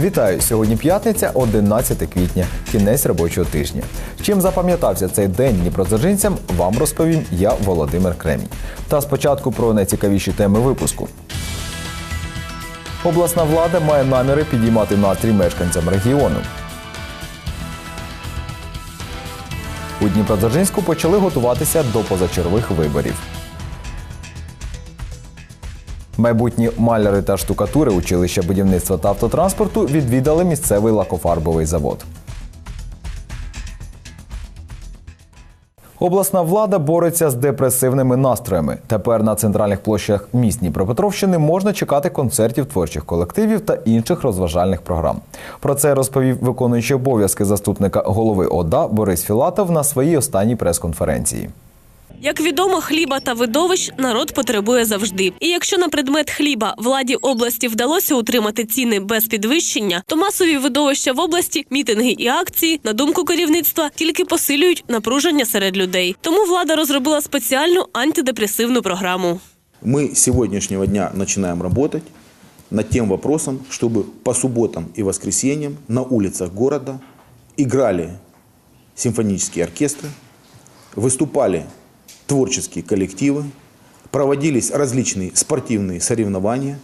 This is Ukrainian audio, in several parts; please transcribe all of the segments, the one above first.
Вітаю! Сьогодні п'ятниця, 11 квітня, кінець робочого тижня. Чим запам'ятався цей день дніпродзержинцям, вам розповім я, Володимир Кремінь. Та спочатку про найцікавіші теми випуску. Обласна влада має наміри підіймати настрій мешканцям регіону. У Дніпродзержинську почали готуватися до позачергових виборів. Майбутні маляри та штукатури училища будівництва та автотранспорту відвідали місцевий лакофарбовий завод. Обласна влада бореться з депресивними настроями. Тепер на центральних площах міст Дніпропетровщини можна чекати концертів творчих колективів та інших розважальних програм. Про це розповів виконуючий обов'язки заступника голови ОДА Борис Філатов на своїй останній прес-конференції. Як відомо, хліба та видовищ народ потребує завжди. І якщо на предмет хліба владі області вдалося утримати ціни без підвищення, то масові видовища в області, мітинги і акції, на думку керівництва, тільки посилюють напруження серед людей. Тому влада розробила спеціальну антидепресивну програму. Мы с сегодняшнего дня начинаем работать над тем вопросом, чтобы по субботам и воскресеньям на улицах города играли симфонические оркестры, выступали творческие коллективы, проводились различные спортивные соревнования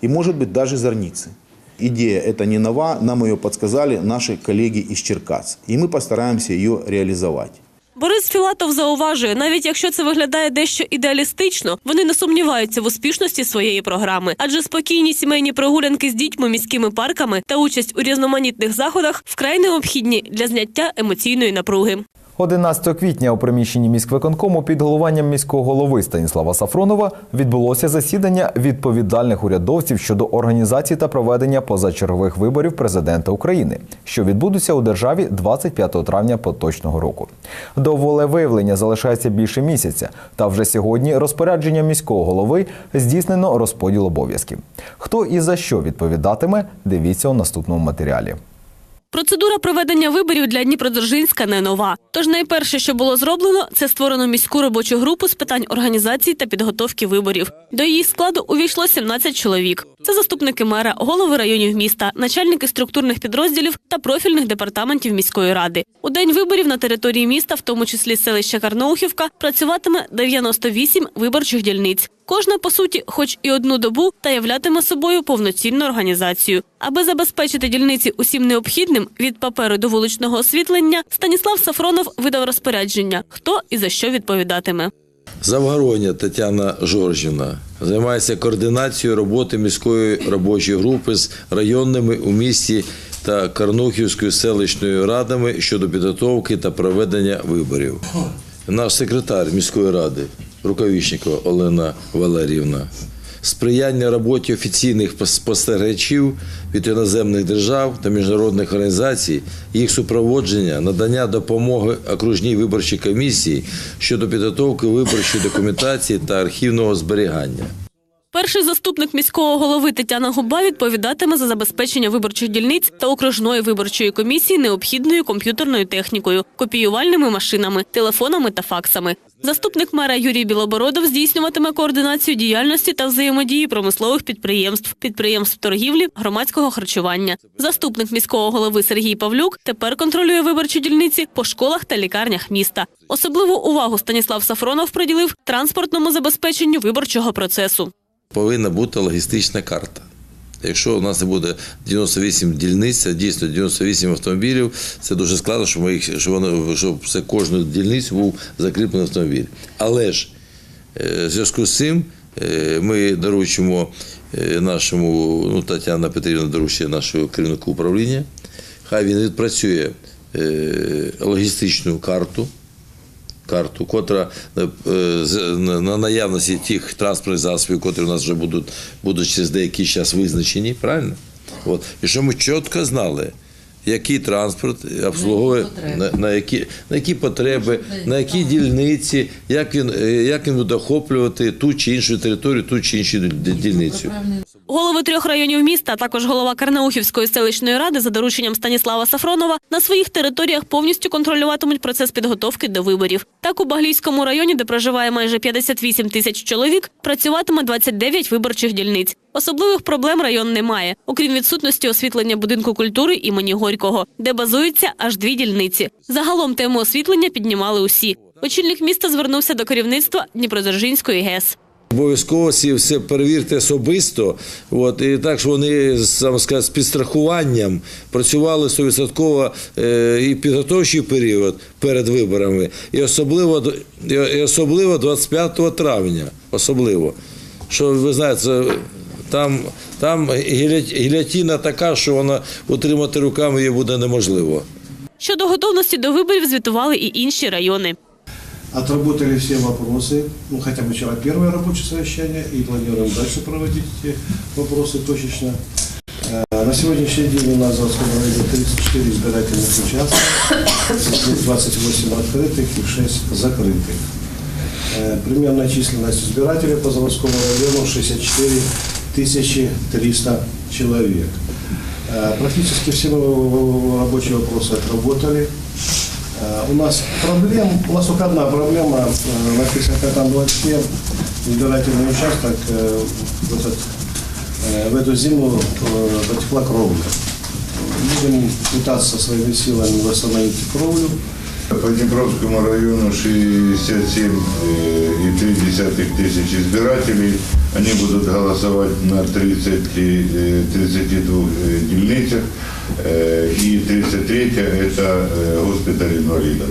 и, может быть, даже зорницы. Идея эта не нова, нам ее подсказали наши коллеги из Черкас, и мы постараемся ее реализовать. Борис Філатов зауважує, навіть якщо це виглядає дещо ідеалістично, вони не сумніваються в успішності своєї програми, адже спокійні сімейні прогулянки з дітьми міськими парками та участь у різноманітних заходах вкрай необхідні для зняття емоційної напруги. 11 квітня у приміщенні міськвиконкому під головуванням міського голови Станіслава Сафронова відбулося засідання відповідальних урядовців щодо організації та проведення позачергових виборів президента України, що відбудуться у державі 25 травня поточного року. До волевиявлення залишається більше місяця, та вже сьогодні розпорядженням міського голови здійснено розподіл обов'язків. Хто і за що відповідатиме, дивіться у наступному матеріалі. Процедура проведення виборів для Дніпродзержинська не нова. Тож найперше, що було зроблено, це створено міську робочу групу з питань організації та підготовки виборів. До її складу увійшло 17 чоловік. Це заступники мера, голови районів міста, начальники структурних підрозділів та профільних департаментів міської ради. У день виборів на території міста, в тому числі селища Карнаухівка, працюватиме 98 виборчих дільниць. Кожна, по суті, хоч і одну добу, та являтиме собою повноцінну організацію. Аби забезпечити дільниці усім необхідним від паперу до вуличного освітлення, Станіслав Сафронов видав розпорядження, хто і за що відповідатиме. Завгороня Тетяна Жоржівна займається координацією роботи міської робочої групи з районними у місті та Карнухівською селищною радами щодо підготовки та проведення виборів. Наш секретар міської ради Рукавічникова Олена Валеріївна. Сприяння роботі офіційних спостерігачів від іноземних держав та міжнародних організацій, їх супроводження, надання допомоги окружній виборчій комісії щодо підготовки виборчої документації та архівного зберігання. Перший заступник міського голови Тетяна Губа відповідатиме за забезпечення виборчих дільниць та окружної виборчої комісії необхідною комп'ютерною технікою, копіювальними машинами, телефонами та факсами. Заступник мера Юрій Білобородов здійснюватиме координацію діяльності та взаємодії промислових підприємств, підприємств торгівлі, громадського харчування. Заступник міського голови Сергій Павлюк тепер контролює виборчі дільниці по школах та лікарнях міста. Особливу увагу Станіслав Сафронов приділив транспортному забезпеченню виборчого процесу. Повинна бути логістична карта. Якщо у нас не буде 98 дільниць, це дійсно 98 автомобілів, це дуже складно, щоб, ми їх, щоб, воно, щоб це кожну дільницю був закріплений автомобіль. Але ж е, в зв'язку з цим е, ми доручимо е, нашому, ну, Тетяна Петрівна доручує нашого керівнику управління, хай він відпрацює логістичну карту карту, котра е, на на наявності тих транспортних засобів, котрі у нас вже будуть, будуть через деякий час визначені, правильно? От. І що ми чітко знали, який транспорт обслуговує, на, на, які, на які потреби, на які дільниці, як він, е, як він буде охоплювати ту чи іншу територію, ту чи іншу ді- дільницю. Голови трьох районів міста, а також голова Карнаухівської селищної ради за дорученням Станіслава Сафронова на своїх територіях повністю контролюватимуть процес підготовки до виборів. Так у Баглійському районі, де проживає майже 58 тисяч чоловік, працюватиме 29 виборчих дільниць. Особливих проблем район не має, окрім відсутності освітлення будинку культури імені Горького, де базуються аж дві дільниці. Загалом тему освітлення піднімали усі. Очільник міста звернувся до керівництва Дніпродзержинської ГЕС. Обов'язково всі все перевірте особисто. От, і так, що вони сказати, з підстрахуванням працювали 100% е, і підготовчий період перед виборами, і особливо, і, особливо 25 травня. Особливо. Що ви знаєте, там, там гілля- гілятіна така, що вона утримати руками її буде неможливо. Щодо готовності до виборів звітували і інші райони. Отработали все вопросы, ну хотя бы вчера первое рабочее совещание, и планируем дальше проводить эти вопросы точечно. Э, На сегодняшний день у нас в Заводском районе 34 избирательных участка, из них 28 открытых и 6 закрытых. Э, Примерная численность избирателей по Заводскому району 64 300 человек. Э, Практически все рабочие вопросы отработали. Э, У нас проблем, у нас только одна проблема, э, на 55 блоке избирательный участок в, этот, в эту зиму потекла кровля. Будем пытаться своими силами восстановить кровлю. По Днепровскому району 67,3 тысяч избирателей. Они будут голосовать на 30, э, 32 э, дельницах. Э, И 33 это э, госпиталь инвалидов.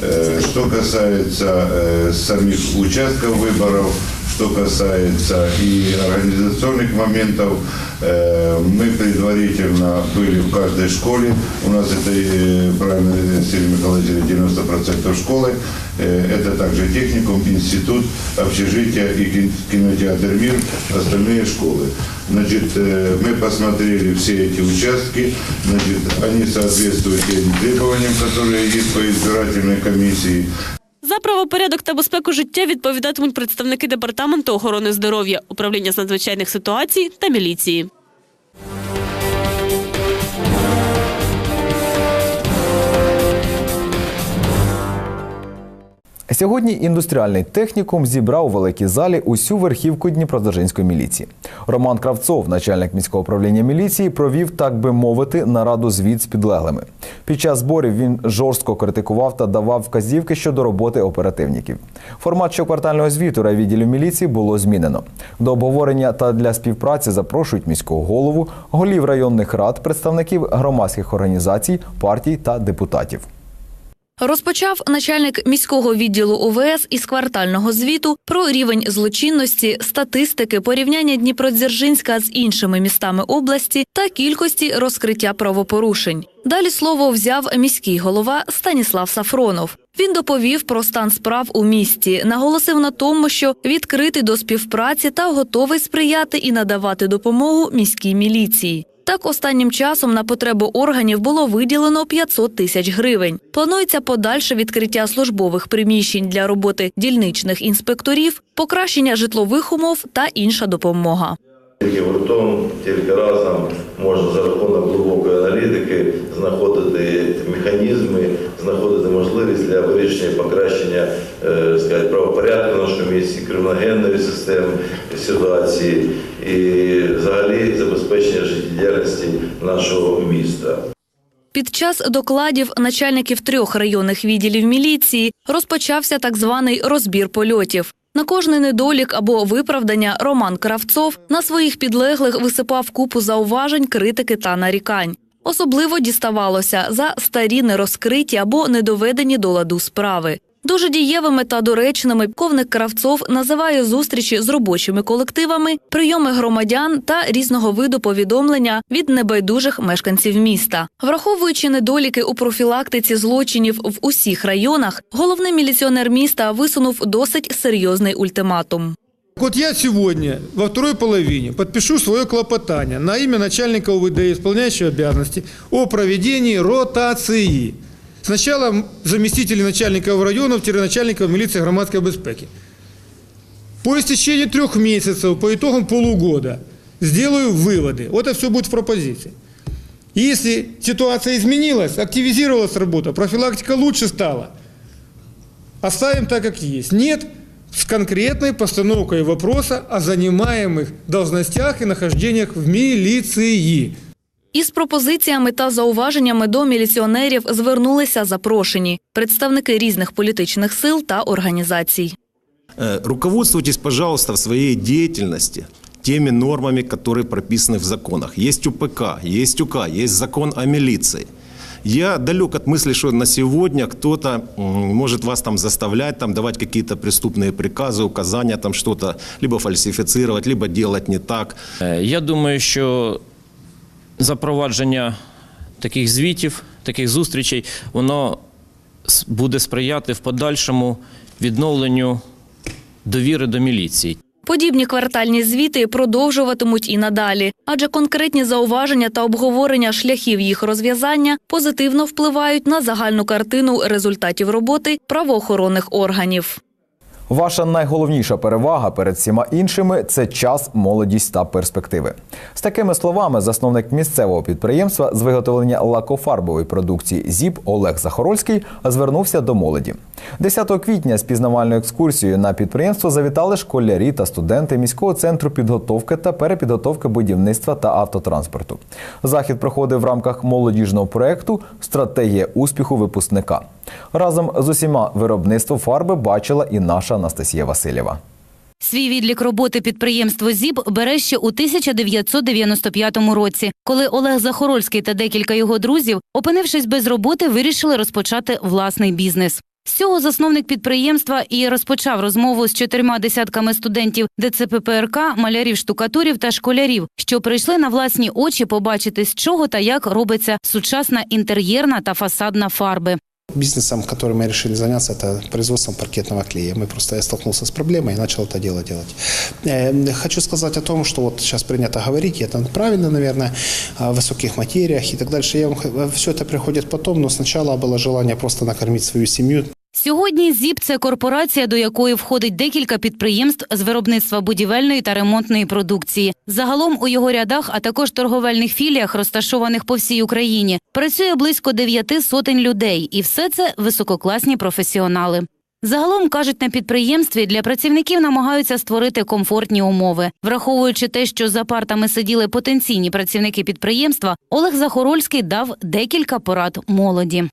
Э, Что касается э, самих участков выборов, что касается и организационных моментов, э, мы предварительно были в каждой школе. У нас это, э, правильно Сергей говорит, 90% школы. Э, Это также техникум, институт, общежитие и кин- кинотеатр «Мир», остальные школы. Значит, мы посмотрели все эти участки, значит, они соответствуют тем требованиям, которые есть по избирательной комиссии. Правопорядок та безпеку життя відповідатимуть представники департаменту охорони здоров'я, управління з надзвичайних ситуацій та міліції. Сьогодні індустріальний технікум зібрав у великій залі усю верхівку Дніпродзержинської міліції. Роман Кравцов, начальник міського управління міліції, провів, так би мовити, нараду звіт з підлеглими. Під час зборів він жорстко критикував та давав вказівки щодо роботи оперативників. Формат щоквартального звіту райвідділів міліції було змінено. До обговорення та для співпраці запрошують міського голову, голів районних рад, представників громадських організацій, партій та депутатів. Розпочав начальник міського відділу ОВС із квартального звіту про рівень злочинності, статистики, порівняння Дніпродзержинська з іншими містами області та кількості розкриття правопорушень. Далі слово взяв міський голова Станіслав Сафронов. Він доповів про стан справ у місті, наголосив на тому, що відкритий до співпраці та готовий сприяти і надавати допомогу міській міліції. Так, останнім часом на потребу органів було виділено 500 тисяч гривень. Планується подальше відкриття службових приміщень для роботи дільничних інспекторів, покращення житлових умов та інша допомога. Тільки гуртом, тільки разом можна за рахунок глибокої аналітики знаходити механізми, знаходити можливість для вирішення покращення е, сказати, правопорядку в нашому місті, криміногенної системи ситуації і взагалі забезпечення життєдіяльності нашого міста. Під час докладів начальників трьох районних відділів міліції розпочався так званий розбір польотів. На кожний недолік або виправдання Роман Кравцов на своїх підлеглих висипав купу зауважень, критики та нарікань. Особливо діставалося за старі нерозкриті або недоведені до ладу справи. Дуже дієвими та доречними ковник Кравцов називає зустрічі з робочими колективами, прийоми громадян та різного виду повідомлення від небайдужих мешканців міста. Враховуючи недоліки у профілактиці злочинів в усіх районах, головний міліціонер міста висунув досить серйозний ультиматум. Вот я сегодня во второй половине подпишу свое клопотание на имя начальника УВД, исполняющего обязанности, о проведении ротации. Сначала заместители начальников районов, начальников милиции громадской безпеки. По истечении трех месяцев, по итогам полугода, сделаю выводы. Вот это все будет в пропозиции. Если ситуация изменилась, активизировалась работа, профилактика лучше стала, оставим так, как есть. Нет, с конкретной постановкой вопроса о занимаемых должностях и нахождениях в милиции. Із пропозиціями та зауваженнями до міліціонерів звернулися запрошені представники різних політичних сил та організацій. Э, Руководствуйтесь, пожалуйста, в своей деятельности теми нормами, которые прописаны в законах. Есть УПК, есть УК, есть закон о милиции. Я далек от мысли, что на сегодня кто-то м, может вас там заставлять, там, давать какие-то преступные приказы, указания, там что-то либо фальсифицировать, либо делать не так. Е, Я думаю, що запровадження таких звітів, таких зустрічей, воно буде сприяти в подальшому відновленню довіри до міліції. Подібні квартальні звіти продовжуватимуть і надалі, адже конкретні зауваження та обговорення шляхів їх розв'язання позитивно впливають на загальну картину результатів роботи правоохоронних органів. Ваша найголовніша перевага перед всіма іншими це час, молодість та перспективи. З такими словами, засновник місцевого підприємства з виготовлення лакофарбової продукції ЗІП Олег Захорольський звернувся до молоді. 10 квітня з пізнавальною екскурсією на підприємство завітали школярі та студенти міського центру підготовки та перепідготовки будівництва та автотранспорту. Захід проходив в рамках молодіжного проєкту Стратегія успіху випускника. Разом з усіма виробництво фарби бачила і наша Анастасія Васильєва. Свій відлік роботи підприємство ЗІБ бере ще у 1995 році, коли Олег Захорольський та декілька його друзів, опинившись без роботи, вирішили розпочати власний бізнес. З цього засновник підприємства і розпочав розмову з чотирма десятками студентів ДЦППРК, малярів, штукатурів та школярів, що прийшли на власні очі побачити, з чого та як робиться сучасна інтер'єрна та фасадна фарби. Бизнесом, которым мы решили заняться, это производством паркетного клея. Мы просто я столкнулся с проблемой и начал это дело делать. Э, Хочу сказать о том, что вот сейчас принято говорить, и это правильно, наверное, о высоких материях и так дальше. Я вам, все это приходит потом, но сначала было желание просто накормить свою семью, Сьогодні ЗІП – це корпорація, до якої входить декілька підприємств з виробництва будівельної та ремонтної продукції. Загалом у його рядах, а також торговельних філіях, розташованих по всій Україні, працює близько дев'яти сотень людей, і все це висококласні професіонали. Загалом кажуть на підприємстві для працівників намагаються створити комфортні умови, враховуючи те, що за партами сиділи потенційні працівники підприємства. Олег Захорольський дав декілька порад молоді.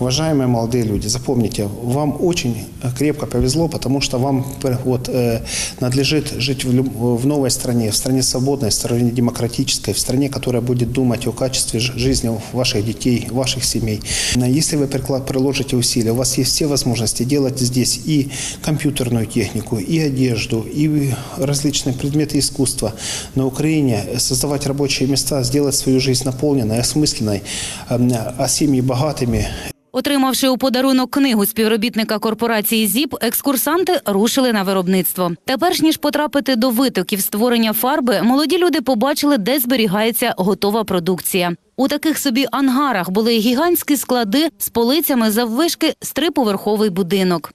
Уважаемые молодые люди, запомните, вам очень крепко повезло, потому что вам э, вот, э, надлежит жить в, люб- в новой стране, в стране свободной, в стране демократической, в стране, которая будет думать о качестве ж- жизни ваших детей, ваших семей. Но Если вы прикла- приложите усилия, у вас есть все возможности делать здесь и компьютерную технику, и одежду, и различные предметы искусства на Украине, создавать рабочие места, сделать свою жизнь наполненной, осмысленной, э, а семьи богатыми, Отримавши у подарунок книгу співробітника корпорації ЗІП, екскурсанти рушили на виробництво. Теперш ніж потрапити до витоків створення фарби, молоді люди побачили, де зберігається готова продукція. У таких собі ангарах були гігантські склади з полицями заввишки з триповерховий будинок.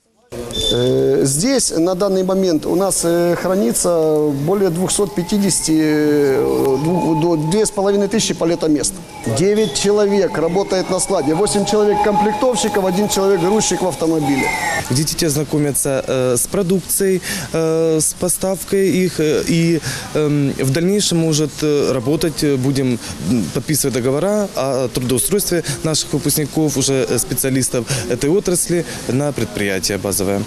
Э, Здесь на данный момент у нас э, хранится более 250, э, 2500 палетомест. 9 человек работает на складе, 8 человек комплектовщиков, 1 человек грузчик в автомобиле. дети знакомятся э, с продукцией, с поставкой их, и эм, в дальнейшем, может, работать будем, подписывать договора о трудоустройстве наших выпускников, уже специалистов этой отрасли на предприятие базовое.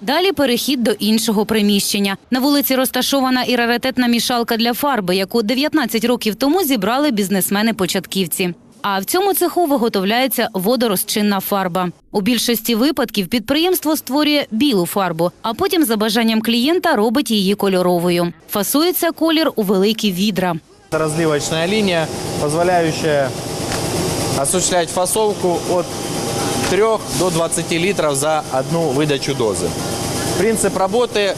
Далі перехід до іншого приміщення. На вулиці розташована і раритетна мішалка для фарби, яку 19 років тому зібрали бізнесмени-початківці. А в цьому цеху виготовляється водорозчинна фарба. У більшості випадків підприємство створює білу фарбу, а потім за бажанням клієнта робить її кольоровою. Фасується колір у великі відра. Разливочная линия, позволяющая осуществлять фасовку от 3 до 20 литров за одну выдачу дозы. Принцип работы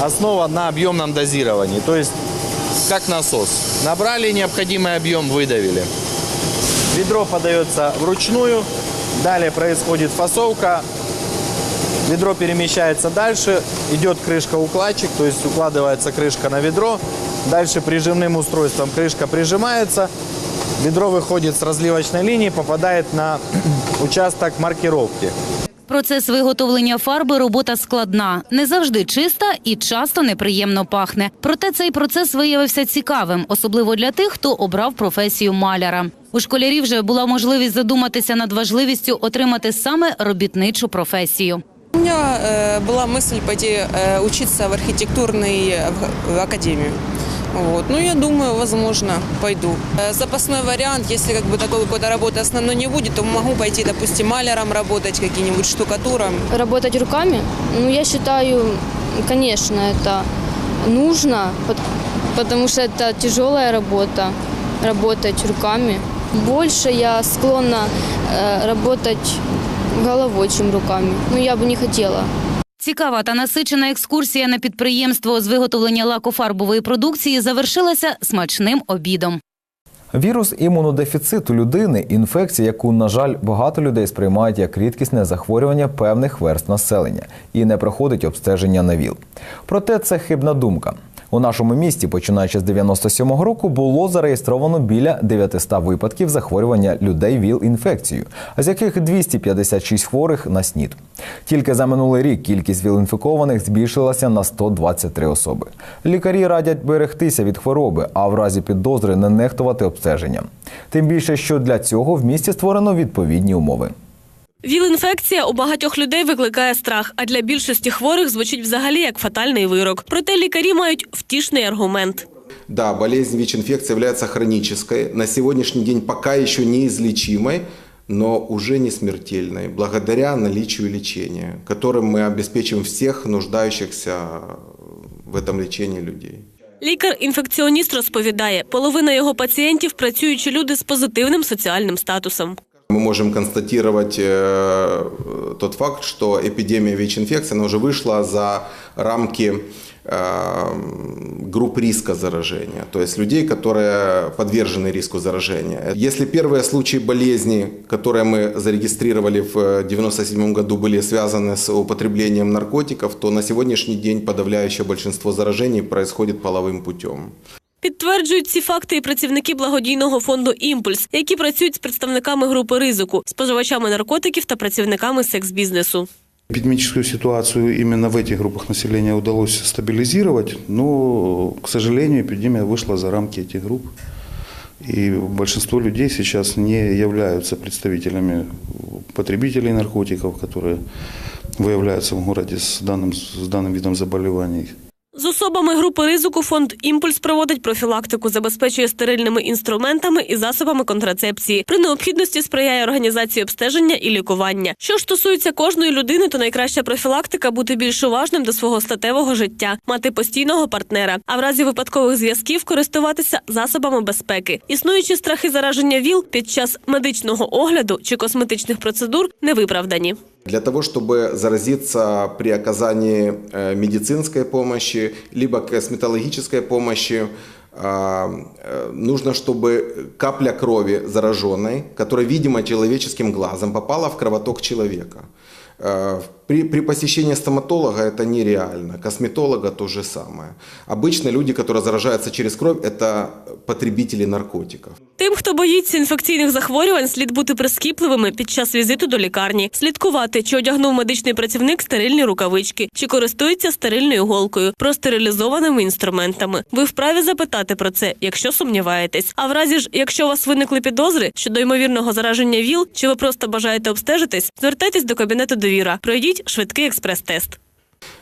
основан на объемном дозировании. То есть как насос. Набрали необходимый объем, выдавили. Ведро подается вручную. Далее происходит фасовка. Ведро перемещается дальше. Идет крышка-укладчик, то есть укладывается крышка на ведро. Дальше прижимным устройством крышка прижимается. Ведро выходит с разливочной линии, попадает на участок маркировки. Процес виготовлення фарби робота складна, не завжди чиста і часто неприємно пахне. Проте цей процес виявився цікавим, особливо для тих, хто обрав професію маляра. У школярів вже була можливість задуматися над важливістю отримати саме робітничу професію. У меня э, была мысль пойти э, учиться в архитектурной э, в, в академию. Вот. Ну, я думаю, возможно, пойду. Э, запасной вариант, если как бы такой какой-то работы основной не будет, то могу пойти, допустим, маляром работать, каким-нибудь штукатуром. Работать руками? Ну, я считаю, конечно, это нужно, пот- потому что это тяжелая работа, работать руками. Больше я склонна э, работать головой, чем руками. Ну, я бы не хотела. Цікава та насичена екскурсія на підприємство з виготовлення лакофарбової продукції завершилася смачним обідом. Вірус імунодефіциту людини інфекція, яку, на жаль, багато людей сприймають як рідкісне захворювання певних верст населення і не проходить обстеження на ВІЛ. Проте це хибна думка. У нашому місті, починаючи з 97-го року, було зареєстровано біля 900 випадків захворювання людей ВІЛ-інфекцією, з яких 256 хворих на СНІД. Тільки за минулий рік кількість ВІЛ-інфікованих збільшилася на 123 особи. Лікарі радять берегтися від хвороби, а в разі підозри не нехтувати обстеженням. Тим більше, що для цього в місті створено відповідні умови. ВІЛ-інфекція у багатьох людей викликає страх, а для більшості хворих звучить взагалі як фатальний вирок. Проте лікарі мають втішний аргумент. Да, болезнь ВИЧ-инфекции является хронической, на сегодняшний день пока еще неизлечимой, но уже не смертельной, благодаря наличию лечения, которым мы обеспечим всех нуждающихся в этом лечении людей. Лікар-інфекціоніст розповідає, половина його пацієнтів працюючі люди з позитивним соціальним статусом. Мы можем констатировать э, тот факт, что эпидемия ВИЧ-инфекции уже вышла за рамки э, групп риска заражения, то есть людей, которые подвержены риску заражения. Если первые случаи болезни, которые мы зарегистрировали в 1997 году, были связаны с употреблением наркотиков, то на сегодняшний день подавляющее большинство заражений происходит половым путем. Підтверджують ці факти і працівники благодійного фонду Імпульс, які працюють з представниками групи ризику, споживачами наркотиків та працівниками секс-бізнесу. Эпидемическую ситуацию именно в этих группах населения удалось стабилизировать, но, к сожалению, эпидемия вышла за рамки этих групп. И большинство людей сейчас не являются представителями потребителей наркотиков, которые выявляются в городе с данным, с данным видом заболеваний. З особами групи ризику фонд Імпульс проводить профілактику, забезпечує стерильними інструментами і засобами контрацепції. При необхідності сприяє організації обстеження і лікування. Що ж стосується кожної людини, то найкраща профілактика бути більш уважним до свого статевого життя, мати постійного партнера, а в разі випадкових зв'язків користуватися засобами безпеки. Існуючі страхи зараження ВІЛ під час медичного огляду чи косметичних процедур не виправдані Для того, чтобы заразиться при оказании э, медицинской помощи, либо косметологической помощи, а, э, нужно, чтобы капля крови зараженной, которая видима человеческим глазом, попала в кровоток человека. Э, При, при посещении стоматолога это нереально, косметолога то же самое. Обычно люди, которые заражаются через кровь, это потребители наркотиков. Тим, хто боїться інфекційних захворювань, слід бути прискіпливими під час візиту до лікарні, слідкувати, чи одягнув медичний працівник стерильні рукавички, чи користується стерильною голкою, простерилізованими інструментами. Ви вправі запитати про це, якщо сумніваєтесь. А в разі ж, якщо у вас виникли підозри щодо ймовірного зараження ВІЛ, чи ви просто бажаєте обстежитись, звертайтесь до кабінету довіра. Пройдіть швидкий експрес-тест.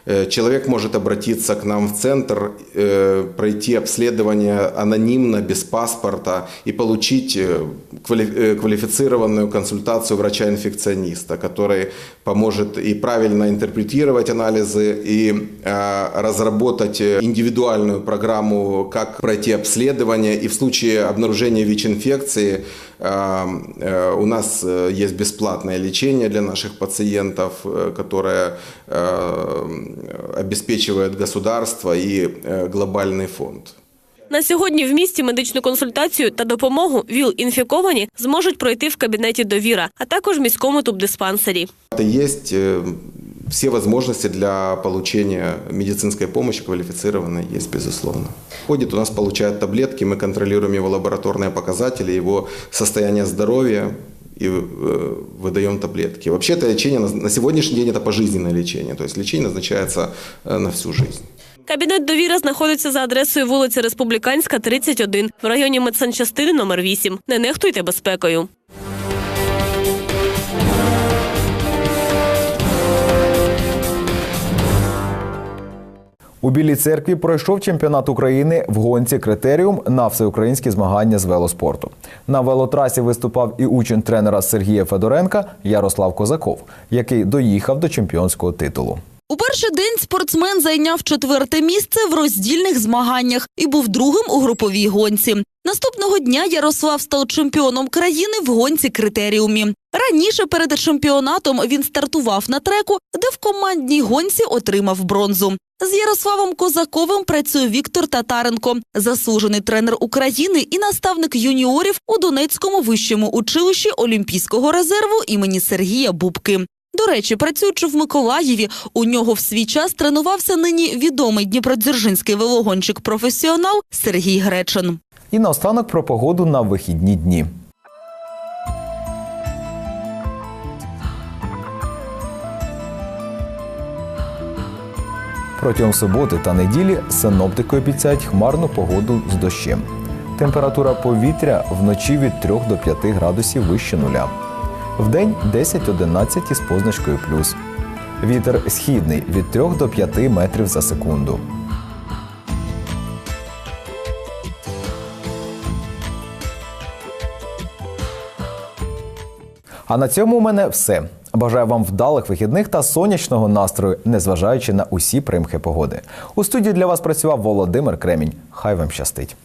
Э, Человек может обратиться к нам в центр, э, пройти обследование анонимно, без паспорта и получить э, квали- квалифицированную консультацию врача-инфекциониста, который поможет и правильно интерпретировать анализы, и э, разработать индивидуальную программу, как пройти обследование. И в случае обнаружения ВИЧ-инфекции у нас есть бесплатное лечение для наших пациентов, которое обеспечивает государство и э, глобальный фонд. На сьогодні в місті медичну консультацію та допомогу ВІЛ-інфіковані зможуть пройти в кабінеті довіра, а також в міському тубдиспансері. Это есть э, все возможности для получения медицинской помощи квалифицированной есть, безусловно. Ходит у нас, получает таблетки, мы контролируем его лабораторные показатели, его состояние здоровья и э, выдаем таблетки. Вообще это лечение на на сегодняшний день это пожизненное лечение, то есть лечение назначается э, на всю жизнь. Кабінет довіра знаходиться за адресою вулиця Республіканська, 31, в районі медсанчастини номер 8. Не нехтуйте безпекою. У Білій церкві пройшов чемпіонат України в гонці критеріум на всеукраїнські змагання з велоспорту. На велотрасі виступав і учень тренера Сергія Федоренка Ярослав Козаков, який доїхав до чемпіонського титулу. У перший день спортсмен зайняв четверте місце в роздільних змаганнях і був другим у груповій гонці. Наступного дня Ярослав став чемпіоном країни в гонці критеріумі. Раніше перед чемпіонатом він стартував на треку, де в командній гонці отримав бронзу. З Ярославом Козаковим працює Віктор Татаренко, заслужений тренер України і наставник юніорів у Донецькому вищому училищі Олімпійського резерву імені Сергія Бубки. До речі, працюючи в Миколаєві, у нього в свій час тренувався нині відомий дніпродзержинський велогонщик-професіонал Сергій Гречин. І наостанок про погоду на вихідні дні. Протягом суботи та неділі синоптики обіцяють хмарну погоду з дощем. Температура повітря вночі від 3 до 5 градусів вище нуля. Вдень 10-11 із позначкою плюс. Вітер східний від 3 до 5 метрів за секунду. А на цьому у мене все. Бажаю вам вдалих вихідних та сонячного настрою, незважаючи на усі примхи погоди. У студії для вас працював Володимир Кремінь. Хай вам щастить.